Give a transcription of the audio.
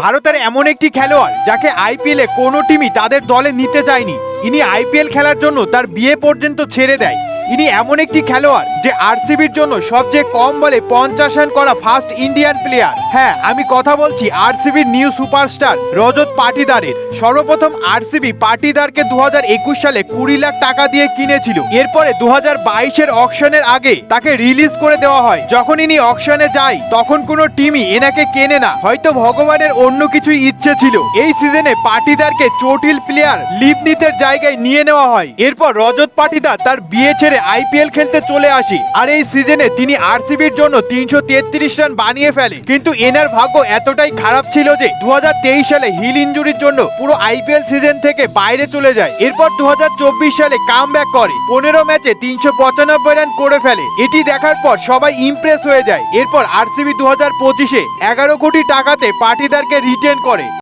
ভারতের এমন একটি খেলোয়াড় যাকে আইপিএলে কোনো টিমই তাদের দলে নিতে চায়নি। ইনি আইপিএল খেলার জন্য তার বিয়ে পর্যন্ত ছেড়ে দেয়। ইনি এমন একটি খেলোয়াড় যে আরসিবির জন্য সবচেয়ে কম বলে পঞ্চাশ রান করা ফার্স্ট ইন্ডিয়ান প্লেয়ার হ্যাঁ আমি কথা বলছি আরসিবির নিউ সুপারস্টার রজত পাটিদারের। সর্বপ্রথম আরসিবি পাটিদারকে দু হাজার একুশ সালে কুড়ি লাখ টাকা দিয়ে কিনেছিল। এরপরে দু হাজার বাইশের অকশনের আগে তাকে রিলিজ করে দেওয়া হয়। যখন ইনি অকশনে যায়, তখন কোনো টিমই এনাকে কেনে না। হয়তো ভগবানের অন্য কিছুই ইচ্ছে ছিল। এই সিজনে পাটিদারকে চটিল প্লেয়ার লিপনিতের জায়গায় নিয়ে নেওয়া হয়। এরপর রজত পাটিদার তার বিয়ে ছেড়ে আইপিএল খেলতে চলে আসি। আর এই সিজনে তিনি আরসিবির জন্য তিনশো তেত্রিশ রান বানিয়ে ফেলে। কিন্তু এনার ভাগ্য এতটাই খারাপ ছিল যে দুহাজার তেইশ সালে হিল ইঞ্জুরির জন্য পুরো আইপিএল সিজন থেকে বাইরে চলে যায়। এরপর দু হাজার চব্বিশ সালে কাম করে। পনেরো ম্যাচে তিনশো পঁচানব্বই রান করে ফেলে। এটি দেখার পর সবাই ইমপ্রেস হয়ে যায়। এরপর আরসিবি দু হাজার পঁচিশে এগারো কোটি টাকাতে পাটিদারকে রিটেন করে।